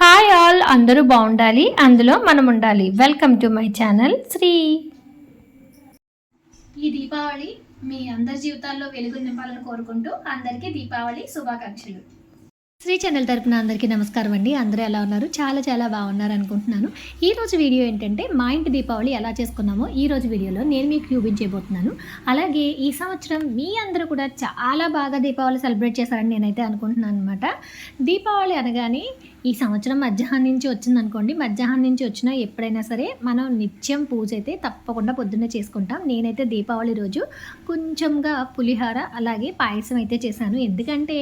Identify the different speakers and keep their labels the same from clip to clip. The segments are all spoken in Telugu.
Speaker 1: హాయ్ ఆల్ అందరూ బాగుండాలి అందులో మనం ఉండాలి. Welcome to my channel Sri.
Speaker 2: ఈ దీపావళి మీ అందరి జీవితాల్లో వెలుగు నింపాలని కోరుకుంటూ అందరికీ దీపావళి శుభాకాంక్షలు.
Speaker 1: శ్రీ ఛానల్ తరపున అందరికీ నమస్కారం అండి. అందరూ ఎలా ఉన్నారు? చాలా చాలా బాగున్నారు అనుకుంటున్నాను. ఈ రోజు వీడియో ఏంటంటే మా ఇంటి దీపావళి ఎలా చేసుకున్నామో ఈ రోజు వీడియోలో నేను మీకు చూపించబోతున్నాను అలాగే ఈ సంవత్సరం మీ అందరూ కూడా చాలా బాగా దీపావళి సెలబ్రేట్ చేశారని నేనైతే అనుకుంటున్నాను అనమాట దీపావళి అనగానే ఈ సంవత్సరం మధ్యాహ్నం నుంచి వచ్చిందనుకోండి మధ్యాహ్నం నుంచి వచ్చినా ఎప్పుడైనా సరే మనం నిత్యం పూజ అయితే తప్పకుండా పొద్దున్నే చేసుకుంటాం. నేనైతే దీపావళి రోజు కొంచెంగా పులిహార అలాగే పాయసం అయితే చేశాను. ఎందుకంటే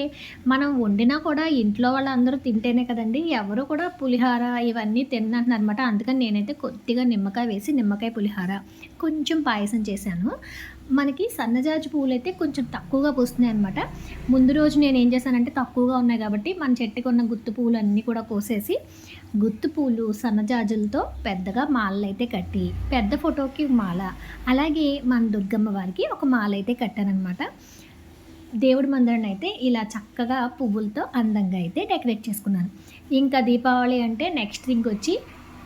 Speaker 1: మనం వండినా కూడా ఇంట్లో వాళ్ళందరూ తింటేనే కదండి ఎవరు కూడా పులిహార ఇవన్నీ తిన్నంటున్నారు అనమాట అందుకని నేనైతే కొద్దిగా నిమ్మకాయ వేసి నిమ్మకాయ పులిహార కొంచెం పాయసం చేశాను. మనకి సన్నజాజి పువ్వులు అయితే కొంచెం తక్కువగా పూస్తున్నాయి అనమాట ముందు రోజు నేను ఏం చేశానంటే తక్కువగా ఉన్నాయి కాబట్టి మన చెట్టుకు ఉన్న గుత్తు పువ్వులు అన్నీ కూడా కోసేసి గుత్తు పూలు సన్నజాజులతో పెద్దగా మాలలు అయితే కట్టి పెద్ద ఫోటోకి మాల అలాగే మన దుర్గమ్మ వారికి ఒక మాల అయితే కట్టానమాట దేవుడి మందిరాన్ని అయితే ఇలా చక్కగా పువ్వులతో అందంగా అయితే డెకరేట్ చేసుకున్నాను. ఇంకా దీపావళి అంటే నెక్స్ట్ థింగ్ వచ్చి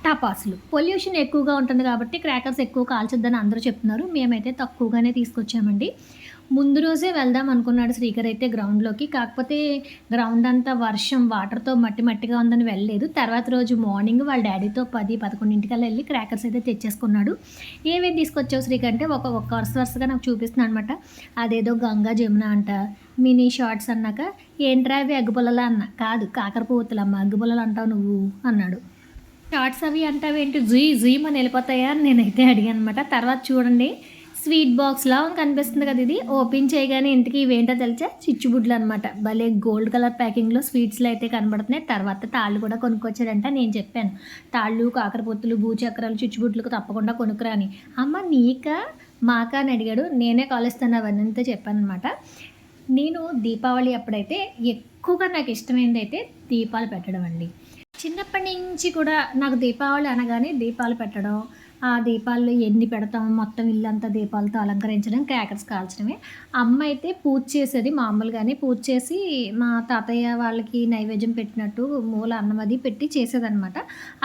Speaker 1: టపాసులు పొల్యూషన్ ఎక్కువగా ఉంటుంది కాబట్టి క్రాకర్స్ ఎక్కువ కాల్చొద్దని అందరూ చెప్తున్నారు. మేమైతే తక్కువగానే తీసుకొచ్చామండి. ముందు రోజే వెళ్దాం అనుకున్నాడు శ్రీకర్ అయితే గ్రౌండ్లోకి కాకపోతే గ్రౌండ్ అంతా వర్షం వాటర్తో మట్టి మట్టిగా ఉందని వెళ్ళలేదు. తర్వాత రోజు మార్నింగ్ వాళ్ళ డాడీతో పది పదకొండింటికల్లా వెళ్ళి క్రాకర్స్ అయితే తెచ్చేసుకున్నాడు. ఏమేమి తీసుకొచ్చావు శ్రీకర్ అంటే ఒక ఒక వరుస వరుసగా నాకు చూపిస్తున్నాను అనమాట అదేదో గంగా జమున అంట మినీ షార్ట్స్ అన్నాక ఏంట్రా అవి అగ్గుపుల్లలా? అన్న. కాదు కాకరపువ్వుతులమ్మ అగ్గుపుల్లలు అంటావు నువ్వు అన్నాడు. షార్ట్స్ అవి అంటావేంటి? జీ జీమ్ అని వెళ్ళిపోతాయా అని నేనైతే అడిగాను అనమాట తర్వాత చూడండి స్వీట్ బాక్స్లా కనిపిస్తుంది కదా ఇది. ఓపెన్ చేయగానే ఇంటికి ఇవేంటో తెలిసా? చిచ్చుబుడ్లు అనమాట భలే గోల్డ్ కలర్ ప్యాకింగ్లో స్వీట్స్లో అయితే కనబడుతున్నాయి. తర్వాత తాళ్ళు కూడా కొనుక్కొచ్చాడంట నేను చెప్పాను. తాళ్ళు కాకరపొత్తులు భూచక్రాలు చిచ్చుబుడ్లకు తప్పకుండా కొనుక్కురాని అమ్మ నీకా? మాకా అని అడిగాడు. నేనే కాలుస్తాను అవన్నీ అంతా చెప్పాను అనమాట నేను దీపావళి అప్పుడైతే ఎక్కువగా నాకు ఇష్టమైనది అయితే దీపాలు పెట్టడం అండి. చిన్నప్పటి నుంచి కూడా నాకు దీపావళి అనగానే దీపాలు పెట్టడం ఆ దీపాల్లో ఎన్ని పెడతాం మొత్తం ఇల్లంతా దీపాలతో అలంకరించడం క్రాకర్స్ కాల్చడమే. అమ్మ అయితే పూజ చేసేది మామూలుగానే పూజ చేసి మా తాతయ్య వాళ్ళకి నైవేద్యం పెట్టినట్టు మూల అన్నం అది పెట్టి చేసేదనమాట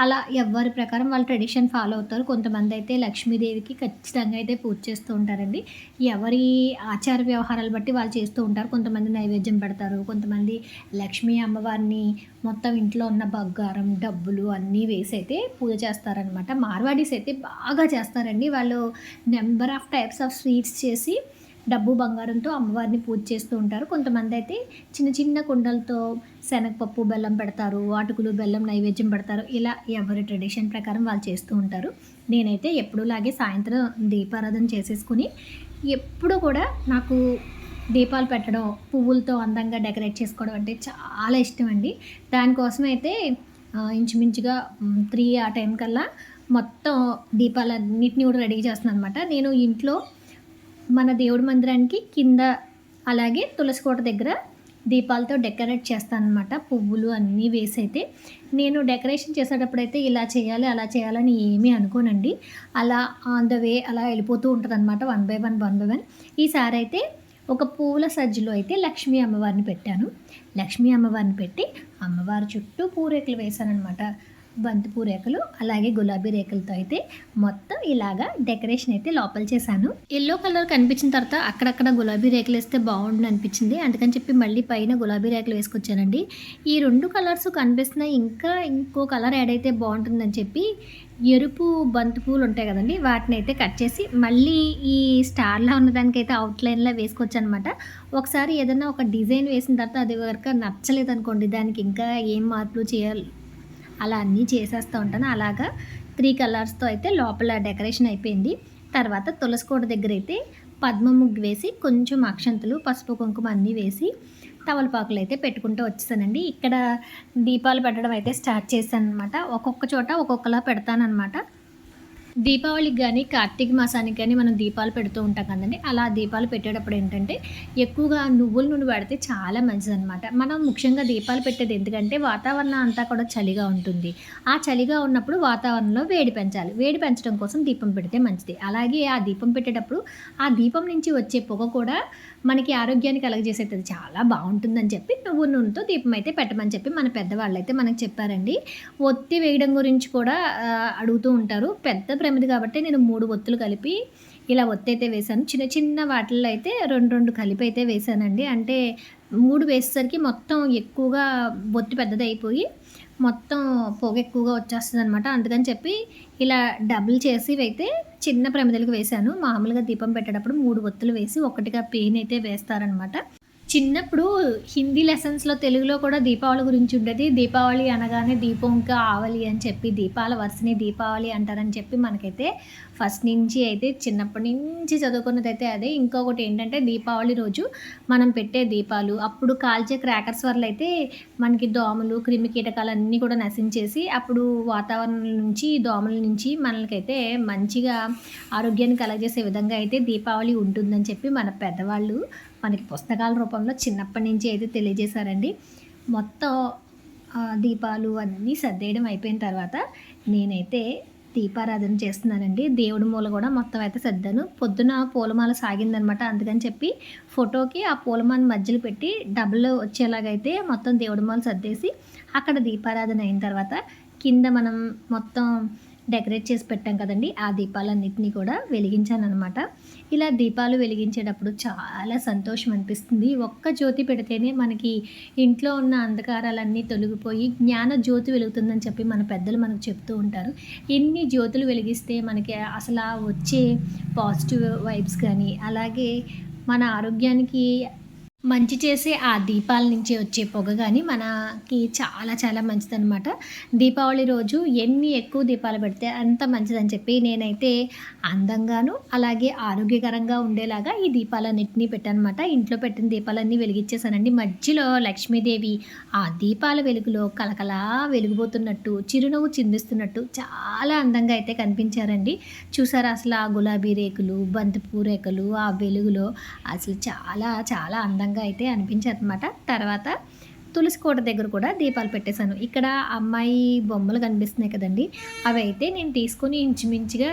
Speaker 1: అలా ఎవరి ప్రకారం వాళ్ళ ట్రెడిషన్ ఫాలో అవుతారు. కొంతమంది అయితే లక్ష్మీదేవికి ఖచ్చితంగా అయితే పూజ చేస్తూ ఉంటారండి. ఎవరి ఆచార వ్యవహారాలు బట్టి వాళ్ళు చేస్తూ ఉంటారు. కొంతమంది నైవేద్యం పెడతారు కొంతమంది లక్ష్మీ అమ్మవారిని మొత్తం ఇంట్లో ఉన్న బంగారం డబ్బులు అన్నీ వేసి అయితే పూజ చేస్తారనమాట మార్వాడీస్ అయితే బాగా చేస్తారండి. వాళ్ళు number of types of sweets చేసి డబ్బు బంగారంతో అమ్మవారిని పూజ చేస్తూ ఉంటారు. కొంతమంది అయితే చిన్న చిన్న కుండలతో శనగపప్పు బెల్లం పెడతారు వాటుకులు బెల్లం నైవేద్యం పెడతారు. ఇలా ఎవరి ట్రెడిషన్ ప్రకారం వాళ్ళు చేస్తూ ఉంటారు. నేనైతే ఎప్పుడూలాగే సాయంత్రం దీపారాధన చేసేసుకుని ఎప్పుడు కూడా నాకు దీపాలు పెట్టడం పువ్వులతో అందంగా డెకరేట్ చేసుకోవడం అంటే చాలా ఇష్టం అండి. దానికోసం అయితే ఇంచుమించుగా త్రీ ఆ టైం కల్లా మొత్తం దీపాలన్నిటిని కూడా రెడీ చేస్తున్నాను అనమాట నేను ఇంట్లో మన దేవుడి మందిరానికి కింద అలాగే తులసి కోట దగ్గర దీపాలతో డెకరేట్ చేస్తాను అనమాట పువ్వులు అన్నీ వేసి అయితే నేను డెకరేషన్ చేసేటప్పుడు అయితే ఇలా చేయాలి అలా చేయాలని ఏమీ అనుకోనండి. అలా ఆన్ ద వే అలా వెళ్ళిపోతూ ఉంటుంది అనమాట one by one one by one. ఈసారి అయితే ఒక పూల సజ్జలో అయితే లక్ష్మీ అమ్మవారిని పెట్టాను. లక్ష్మీ అమ్మవారిని పెట్టి అమ్మవారి చుట్టూ పూరేకులు వేశానమాట బంతిపూ రేకులు అలాగే గులాబీ రేకులతో అయితే మొత్తం ఇలాగా డెకరేషన్ అయితే లోపల చేశాను. ఎల్లో కలర్ కనిపించిన తర్వాత అక్కడక్కడ గులాబీ రేకులు వేస్తే బాగుండు అనిపించింది. అందుకని చెప్పి మళ్ళీ పైన గులాబీ రేకులు వేసుకొచ్చానండి. ఈ రెండు కలర్స్ కనిపిస్తున్నాయి ఇంకా ఇంకో కలర్ యాడ్ అయితే బాగుంటుందని చెప్పి ఎరుపు బంతి పూలు ఉంటాయి కదండి వాటిని అయితే కట్ చేసి మళ్ళీ ఈ స్టార్లా ఉన్నదానికైతే అవుట్లైన్లో వేసుకోవచ్చు అనమాట ఒకసారి ఏదైనా ఒక డిజైన్ వేసిన తర్వాత అది వరకు నచ్చలేదు అనుకోండి దానికి ఇంకా ఏం మార్పులు చేయాలి? అలా అన్నీ చేసేస్తూ ఉంటాను. అలాగా త్రీ కలర్స్తో అయితే లోపల డెకరేషన్ అయిపోయింది. తర్వాత తులసికోట దగ్గర అయితే పద్మ ముగ్గు వేసి కొంచెం అక్షంతలు పసుపు కుంకుమ అన్నీ వేసి తవలపాకులు అయితే పెట్టుకుంటూ వచ్చేసానండి. ఇక్కడ దీపాలు పెట్టడం అయితే స్టార్ట్ చేశాను అనమాట ఒక్కొక్క చోట ఒక్కొక్కలా పెడతానమాట దీపావళికి కానీ కార్తీక మాసానికి కానీ మనం దీపాలు పెడుతూ ఉంటాం కదండి. అలా దీపాలు పెట్టేటప్పుడు ఏంటంటే ఎక్కువగా నువ్వుల నూనె పెడితే చాలా మంచిదన్నమాట. మనం ముఖ్యంగా దీపాలు పెట్టేది ఎందుకంటే వాతావరణం అంతా కూడా చలిగా ఉంటుంది. ఆ చలిగా ఉన్నప్పుడు వాతావరణంలో వేడి పెంచాలి. వేడి పెంచడం కోసం దీపం పెడితే మంచిది. అలాగే ఆ దీపం పెట్టేటప్పుడు ఆ దీపం నుంచి వచ్చే పొగ కూడా మనకి ఆరోగ్యాన్ని కలగజేసేది చాలా బాగుంటుందని చెప్పి నువ్వు నూనెతో దీపం అయితే పెట్టమని చెప్పి మన పెద్దవాళ్ళు అయితే మనకు చెప్పారండి. ఒత్తి వేయడం గురించి కూడా అడుగుతూ ఉంటారు. పెద్ద ప్రమిది కాబట్టి నేను మూడు ఒత్తులు కలిపి ఇలా ఒత్తి అయితే వేశాను. చిన్న చిన్న వాటిల్లో అయితే రెండు రెండు కలిపి అయితే వేశానండి. అంటే మూడు వేసేసరికి మొత్తం ఎక్కువగా ఒత్తి పెద్దది అయిపోయి మొత్తం పొగ ఎక్కువగా వచ్చేస్తుంది అనమాట అందుకని చెప్పి ఇలా డబుల్ చేసి అయితే చిన్న ప్రమిదలకు వేశాను. మామూలుగా దీపం పెట్టేటప్పుడు మూడు ఒత్తులు వేసి ఒకటిగా పెయిన్ అయితే వేస్తారనమాట చిన్నప్పుడు హిందీ లెసన్స్లో తెలుగులో కూడా దీపావళి గురించి ఉండేది. దీపావళి అనగానే దీపం ఇంకా ఆవలి అని చెప్పి దీపాల వరుసని దీపావళి అంటారని చెప్పి మనకైతే ఫస్ట్ నుంచి అయితే చిన్నప్పటి నుంచి చదువుకున్నది అయితే అదే. ఇంకొకటి ఏంటంటే దీపావళి రోజు మనం పెట్టే దీపాలు. అప్పుడు కాల్చే క్రాకర్స్ వల్ల అయితే మనకి దోమలు క్రిమి కీటకాలు అన్నీ కూడా నశించేసి అప్పుడు వాతావరణం నుంచి దోమల నుంచి మనకైతే మంచిగా ఆరోగ్యాన్ని కలగజేసే విధంగా అయితే దీపావళి ఉంటుందని చెప్పి మన పెద్దవాళ్ళు మనకి పుస్తకాల రూపంలో చిన్నప్పటి నుంచి అయితే తెలియజేశారండి. మొత్తం దీపాలు అన్నీ సర్దేయడం అయిపోయిన తర్వాత నేనైతే దీపారాధన చేస్తున్నానండి. దేవుడి మూల కూడా మొత్తం అయితే సర్దాను. పొద్దున పూలమాల సాగిందనమాట. అందుకని చెప్పి ఫోటోకి ఆ పూలమాల మధ్యలో పెట్టి డబ్బులు వచ్చేలాగైతే మొత్తం దేవుడి మూల సర్దేసి అక్కడ దీపారాధన అయిన తర్వాత కింద మనం మొత్తం డెకరేట్ చేసి పెట్టాం కదండి. ఆ దీపాలన్నింటినీ కూడా వెలిగించాను అనమాట ఇలా దీపాలు వెలిగించేటప్పుడు చాలా సంతోషం అనిపిస్తుంది. ఒక్క జ్యోతి పెడితేనే మనకి ఇంట్లో ఉన్న అంధకారాలన్నీ తొలగిపోయి జ్ఞాన జ్యోతి వెలుగుతుందని చెప్పి మన పెద్దలు మనకు చెప్తూ ఉంటారు. ఎన్ని జ్యోతులు వెలిగిస్తే మనకి అసలు వచ్చే పాజిటివ్ వైబ్స్ కానీ అలాగే మన ఆరోగ్యానికి మంచి చేసే ఆ దీపాల నుంచి వచ్చే పొగ కానీ మనకి చాలా చాలా మంచిదన్నమాట. దీపావళి రోజు ఎన్ని ఎక్కువ దీపాలు పెడితే అంత మంచిదని చెప్పి నేనైతే అందంగాను అలాగే ఆరోగ్యకరంగా ఉండేలాగా ఈ దీపాలన్నింటినీ పెట్టానమాట ఇంట్లో పెట్టిన దీపాలన్నీ వెలిగించేసానండి మధ్యలో లక్ష్మీదేవి ఆ దీపాల వెలుగులో కలకలా వెలిగిపోతున్నట్టు చిరునవ్వు చిందిస్తున్నట్టు చాలా అందంగా అయితే కనిపించారండి. చూసారా అసలు ఆ గులాబీ రేకులు బంతిపూ రేకులు ఆ వెలుగులో అసలు చాలా చాలా అందంగా అయితే అనిపించేది అనమాట తర్వాత తులసి కోట దగ్గర కూడా దీపాలు పెట్టేశాను. ఇక్కడ అమ్మాయి బొమ్మలు కనిపిస్తున్నాయి కదండి. అవి అయితే నేను తీసుకొని ఇంచుమించుగా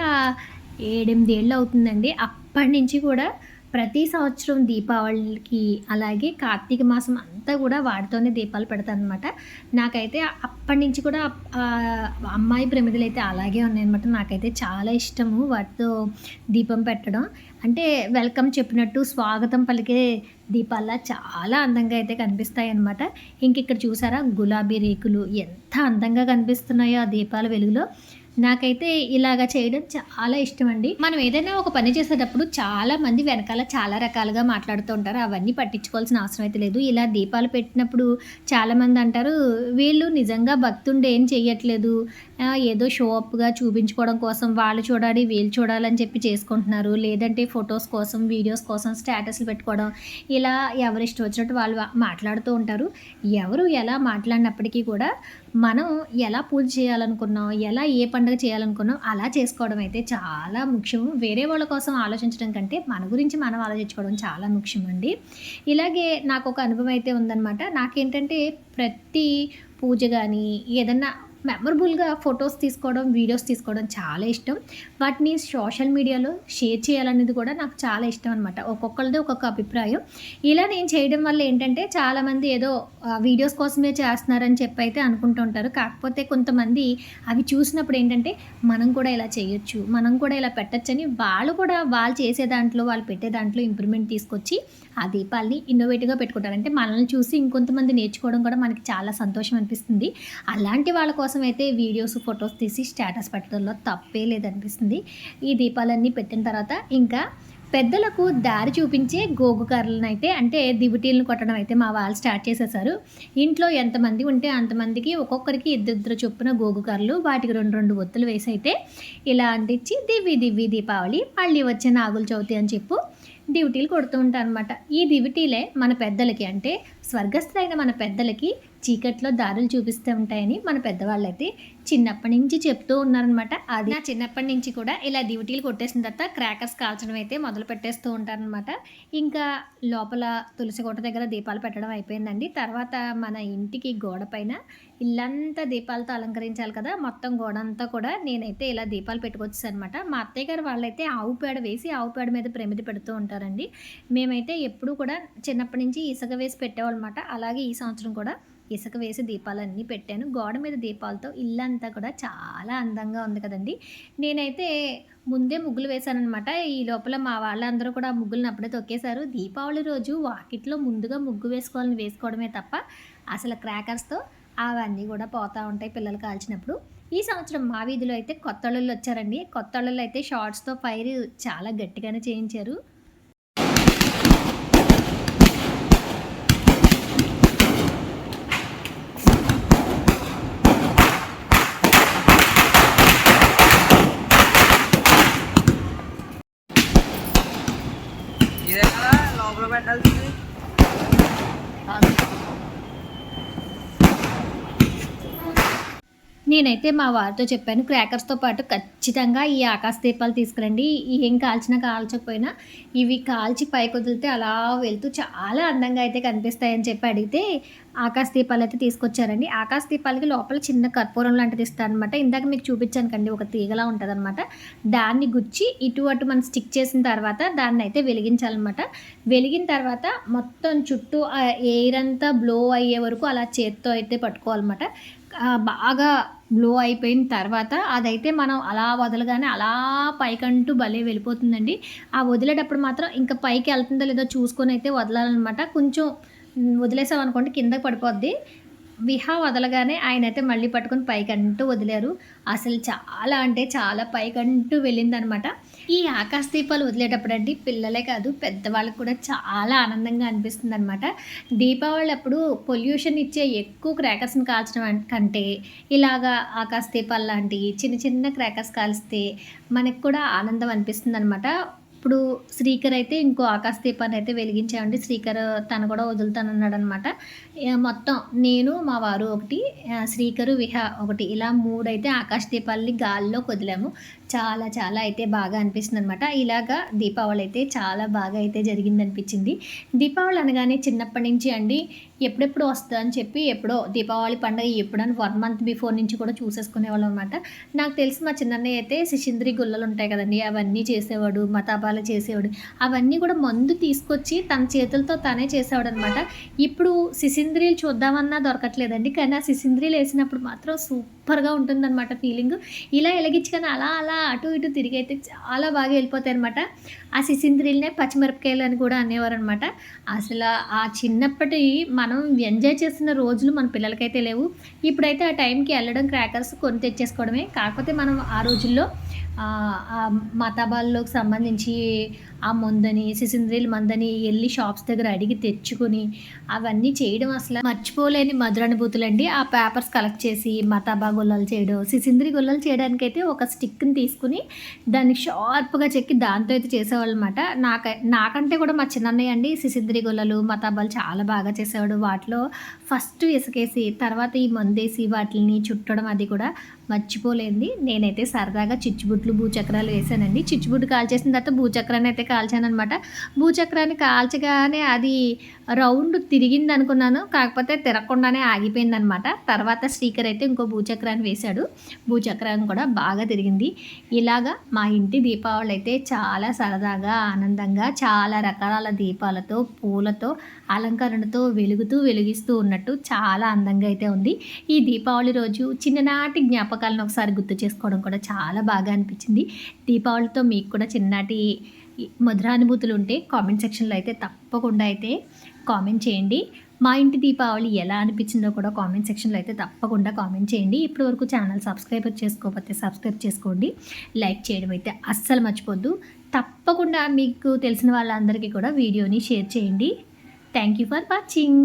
Speaker 1: ఏడెనిమిదేళ్ళు అవుతుందండి. అప్పటి నుంచి కూడా ప్రతి సంవత్సరం దీపావళికి అలాగే కార్తీక మాసం అంతా కూడా వాటితోనే దీపాలు పెడతాను అనమాట నాకైతే అప్పటి నుంచి కూడా అమ్మాయి ప్రమిదలు అయితే అలాగే ఉన్నాయన్నమాట. నాకైతే చాలా ఇష్టము వాటితో దీపం పెట్టడం. అంటే వెల్కమ్ చెప్పినట్టు స్వాగతం పలికే దీపాల్లా చాలా అందంగా అయితే కనిపిస్తాయి అన్నమాట ఇంక ఇక్కడ చూసారా గులాబీ రేకులు ఎంత అందంగా కనిపిస్తున్నాయో ఆ దీపాల వెలుగులో. నాకైతే ఇలాగ చేయడం చాలా ఇష్టం అండి మనం ఏదైనా ఒక పని చేసేటప్పుడు చాలా మంది వెనకాల చాలా రకాలుగా మాట్లాడుతూ ఉంటారు. అవన్నీ పట్టించుకోవాల్సిన అవసరం అయితే లేదు. ఇలా దీపాలు పెట్టినప్పుడు చాలామంది అంటారు వీళ్ళు నిజంగా భక్తుండే ఏం ఏదో షో అప్గా చూపించుకోవడం కోసం వాళ్ళు చూడాలి వీళ్ళు చూడాలని చెప్పి చేసుకుంటున్నారు. లేదంటే ఫొటోస్ కోసం వీడియోస్ కోసం స్టేటస్లు పెట్టుకోవడం. ఇలా ఎవరు ఇష్టం వచ్చినట్టు వాళ్ళు మాట్లాడుతూ ఉంటారు. ఎవరు ఎలా మాట్లాడినప్పటికీ కూడా మనం ఎలా పూజ చేయాలనుకున్నాం ఎలా ఏ పండుగ చేయాలనుకున్నాం అలా చేసుకోవడం అయితే చాలా ముఖ్యం వేరే వాళ్ళ కోసం ఆలోచించడం కంటే మన గురించి మనం ఆలోచించుకోవడం చాలా ముఖ్యం అండి. ఇలాగే నాకు ఒక అనుభవం అయితే ఉందన్నమాట. నాకేంటంటే ప్రతి పూజ కానీ ఏదన్నా మెమరబుల్గా ఫొటోస్ తీసుకోవడం వీడియోస్ తీసుకోవడం చాలా ఇష్టం. వాటిని సోషల్ మీడియాలో షేర్ చేయాలనేది కూడా నాకు చాలా ఇష్టం అనమాట ఒక్కొక్కరిది ఒక్కొక్క అభిప్రాయం. ఇలా నేను చేయడం వల్ల ఏంటంటే చాలామంది ఏదో వీడియోస్ కోసమే చేస్తున్నారని చెప్పి అయితే అనుకుంటుంటారు కాకపోతే కొంతమంది అవి చూసినప్పుడు ఏంటంటే మనం కూడా ఇలా చేయొచ్చు మనం కూడా ఇలా పెట్టచ్చని వాళ్ళు కూడా వాళ్ళు చేసే దాంట్లో వాళ్ళు పెట్టే దాంట్లో ఇంప్రూవ్మెంట్ తీసుకొచ్చి ఆ దీపాలని ఇన్నోవేటివ్గా పెట్టుకుంటారు అంటే మనల్ని చూసి ఇంకొంతమంది నేర్చుకోవడం కూడా మనకి చాలా సంతోషం అనిపిస్తుంది. అలాంటి వాళ్ళ కోసం అయితే వీడియోస్ ఫొటోస్ తీసి స్టేటస్ పెట్టడంలో తప్పే లేదనిపిస్తుంది. ఈ దీపాలన్నీ పెట్టిన తర్వాత ఇంకా పెద్దలకు దారి చూపించే గోగు కర్రలను అయితే అంటే దివిటీలను కొట్టడం అయితే మా వాళ్ళు స్టార్ట్ చేసేసారు. ఇంట్లో ఎంతమంది ఉంటే అంతమందికి ఒక్కొక్కరికి ఇద్దరిద్దరు చొప్పున గోగు కర్రలు వాటికి రెండు రెండు ఒత్తులు వేసి అయితే ఇలా అంటించి దివ్వి దివ్వి దీపావళి మళ్ళీ వచ్చే నాగుల చవితి అని చెప్పు డ్యూటీలు కొడుతూ ఉంటారు అనమాట ఈ డ్యూటీలే మన పెద్దలకి అంటే స్వర్గస్థులైన మన పెద్దలకి చీకట్లో దారులు చూపిస్తూ ఉంటాయని మన పెద్దవాళ్ళు అయితే చిన్నప్పటి నుంచి చెప్తూ ఉన్నారనమాట అది నా చిన్నప్పటి నుంచి కూడా ఇలా డ్యూటీలు కొట్టేసిన తర్వాత క్రాకర్స్ కాల్చడం అయితే మొదలు పెట్టేస్తూ ఉంటారనమాట ఇంకా లోపల తులసి కోట దగ్గర దీపాలు పెట్టడం అయిపోయిందండి. తర్వాత మన ఇంటికి గోడ పైన ఇల్లంతా దీపాలతో అలంకరించాలి కదా మొత్తం గోడ అంతా కూడా నేనైతే ఇలా దీపాలు పెట్టుకొచ్చేసాను అనమాట మా అత్తయ్య గారు వాళ్ళైతే ఆవు పేడ వేసి ఆవు పేడ మీద ప్రమిది పెడుతూ ఉంటారండి. మేమైతే ఎప్పుడూ కూడా చిన్నప్పటి నుంచి ఇసుక వేసి అనమాట అలాగే ఈ సంవత్సరం కూడా ఇసుక వేసి దీపాలన్నీ పెట్టాను. గోడ మీద దీపాలతో ఇల్లంతా కూడా చాలా అందంగా ఉంది కదండి. నేనైతే ముందే ముగ్గులు వేశానమాట ఈ లోపల మా వాళ్ళందరూ కూడా ముగ్గులను అప్పుడే తొక్కేశారు. దీపావళి రోజు వాకిట్లో ముందుగా ముగ్గు వేసుకోవాలని వేసుకోవడమే తప్ప అసలు క్రాకర్స్తో అవన్నీ కూడా పోతూ ఉంటాయి పిల్లలు కాల్చినప్పుడు. ఈ సంవత్సరం మా వీధిలో అయితే కొత్త వచ్చారండి. కొత్త అయితే షార్ట్స్తో ఫైర్ చాలా గట్టిగానే చేయించారు
Speaker 3: ఇదే కదా లోపల పెట్టాల్సింది
Speaker 1: నేనైతే మా వారితో చెప్పాను క్రాకర్స్తో పాటు ఖచ్చితంగా ఈ ఆకాశ దీపాలు తీసుకురండి. ఏం కాల్చినా కాల్చకపోయినా ఇవి కాల్చి పైకి వదిలితే అలా వెళ్తూ చాలా అందంగా అయితే కనిపిస్తాయని చెప్పి అడిగితే ఆకాశ దీపాలు అయితే తీసుకొచ్చారండి. ఆకాశ దీపాలకి లోపల చిన్న కర్పూరం లాంటిది ఇస్తారనమాట ఇందాక మీకు చూపించాను కండి ఒక తీగలా ఉంటుందన్నమాట. దాన్ని గుచ్చి ఇటు అటు మనం స్టిక్ చేసిన తర్వాత దాన్ని అయితే వెలిగించాలన్నమాట. వెలిగిన తర్వాత మొత్తం చుట్టూ ఎయిర్ అంతా బ్లో అయ్యే వరకు అలా చేత్తో అయితే పట్టుకోవాలన్నమాట. బాగా బ్లో అయిపోయిన తర్వాత అదైతే మనం అలా వదలగానే అలా పైకంటూ భలే వెళ్ళిపోతుందండి. ఆ వదిలేటప్పుడు మాత్రం ఇంకా పైకి వెళ్తుందో లేదో చూసుకొని అయితే వదలాలన్నమాట. కొంచెం వదిలేసామనుకోండి అనుకోండి కిందకి పడిపోద్ది. విహా వదలగానే ఆయన అయితే మళ్ళీ పట్టుకొని పైకంటూ వదిలారు. అసలు చాలా అంటే చాలా పైకంటూ వెళ్ళిందనమాట. ఈ ఆకాశ దీపాలు వదిలేటప్పుడు అండి పిల్లలే కాదు పెద్దవాళ్ళకి కూడా చాలా ఆనందంగా అనిపిస్తుంది అనమాట దీపావళి అప్పుడు పొల్యూషన్ ఇచ్చే ఎక్కువ క్రాకర్స్ని కాల్చడం కంటే ఇలాగా ఆకాశ దీపాలు లాంటివి చిన్న చిన్న క్రాకర్స్ కాల్స్తే మనకు కూడా ఆనందం అనిపిస్తుంది అనమాట ఇప్పుడు శ్రీకర్ అయితే ఇంకో ఆకాశ దీపాన్ని అయితే వెలిగించామండి శ్రీకర్ తను కూడా వదులుతానన్నాడు అనమాట మొత్తం నేను మా వారు ఒకటి శ్రీకరు విహ ఒకటి ఇలా మూడు అయితే ఆకాశ దీపాలని గాల్లో వదిలాము. చాలా చాలా అయితే బాగా అనిపిస్తుంది అనమాట ఇలాగా దీపావళి అయితే చాలా బాగా అయితే జరిగింది అనిపించింది దీపావళి అనగానే చిన్నప్పటి నుంచి అండి ఎప్పుడెప్పుడు వస్తుందని అని చెప్పి ఎప్పుడో దీపావళి పండుగ ఎప్పుడని వన్ మంత్ బిఫోర్ నుంచి కూడా చూసేసుకునేవాళ్ళం అనమాట నాకు తెలిసి మా చిన్నన్నయ్య అయితే శిశింద్రి గుల్లలు ఉంటాయి కదండి అవన్నీ చేసేవాడు మతాబాలు చేసేవాడు. అవన్నీ కూడా మందు తీసుకొచ్చి తన చేతులతో తనే చేసేవాడు అనమాట ఇప్పుడు శిశింద్రీలు చూద్దామన్నా దొరకట్లేదండి. కానీ ఆ శిశింద్రీలు వేసినప్పుడు మాత్రం సూపర్గా ఉంటుందన్నమాట ఫీలింగ్. ఇలా ఎలగించుకొని అలా అలా అటు ఇటు తిరిగి అయితే చాలా బాగా వెళ్ళిపోతాయి అనమాట ఆ సిసింద్రిల్నే పచ్చిమిరపకాయలు అని కూడా అనేవారు అనమాట అసలు ఆ చిన్నప్పటి మనం ఎంజాయ్ చేసిన రోజులు మన పిల్లలకైతే లేవు. ఇప్పుడైతే ఆ టైంకి వెళ్ళడం క్రాకర్స్ కొని తెచ్చేసుకోవడమే. కాకపోతే మనం ఆ రోజుల్లో మతాబాల్లోకి సంబంధించి ఆ మందని సిసింద్రీల మందని వెళ్ళి షాప్స్ దగ్గర అడిగి తెచ్చుకొని అవన్నీ చేయడం అసలు మర్చిపోలేని మధురానుభూతులండి. ఆ పేపర్స్ కలెక్ట్ చేసి మతాబా గుల్లలు చేయడం సిసింద్రి గుల్లలు చేయడానికైతే ఒక స్టిక్ని తీసుకుని దాన్ని షార్ప్గా చెక్కి దాంతో అయితే చేసేవాళ్ళు అనమాట నాక నాకంటే కూడా మా చిన్నయ్య అండి సిసింద్రి గుల్లలు మతాబాలు చాలా బాగా చేసేవాడు. వాటిలో ఫస్ట్ ఇసుకేసి తర్వాత ఈ మందేసి వాటిని చుట్టడం అది కూడా మర్చిపోలేంది. నేనైతే సరదాగా చిచ్చుబుట్లు భూచక్రాలు వేసానండి చిచ్చుబుట్టు కాల్చేసిన తర్వాత భూచక్రాన్ని అయితే కాల్చాను అనమాట భూచక్రాన్ని కాల్చగానే అది రౌండ్ తిరిగింది అనుకున్నాను కాకపోతే తిరగకుండానే ఆగిపోయింది అనమాట తర్వాత స్పీకర్ అయితే ఇంకో భూచక్రాన్ని వేశాడు. భూచక్రాన్ని కూడా బాగా తిరిగింది. ఇలాగా మా ఇంటి దీపావళి అయితే చాలా సరదాగా ఆనందంగా చాలా రకాల దీపాలతో పూలతో అలంకరణతో వెలుగుతూ వెలిగిస్తూ ఉన్నట్టు చాలా అందంగా అయితే ఉంది. ఈ దీపావళి రోజు చిన్ననాటి జ్ఞాపకాలను ఒకసారి గుర్తు చేసుకోవడం కూడా చాలా బాగా అనిపించింది. దీపావళితో మీకు కూడా చిన్నటి మధురానుభూతులు ఉంటే కామెంట్ సెక్షన్లో అయితే తప్పకుండా అయితే కామెంట్ చేయండి. మా ఇంటి దీపావళి ఎలా అనిపించిందో కూడా కామెంట్ సెక్షన్లో అయితే తప్పకుండా కామెంట్ చేయండి. ఇప్పటి వరకు ఛానల్ సబ్స్క్రైబ్ చేసుకోకపోతే సబ్స్క్రైబ్ చేసుకోండి. లైక్ చేయడం అయితే అస్సలు మర్చిపోద్దు. తప్పకుండా మీకు తెలిసిన వాళ్ళందరికీ కూడా వీడియోని షేర్ చేయండి. Thank you for watching.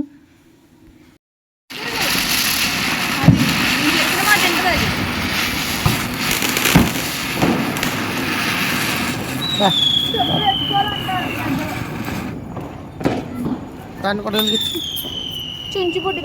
Speaker 3: Tan kodil. Cincu
Speaker 2: kodil.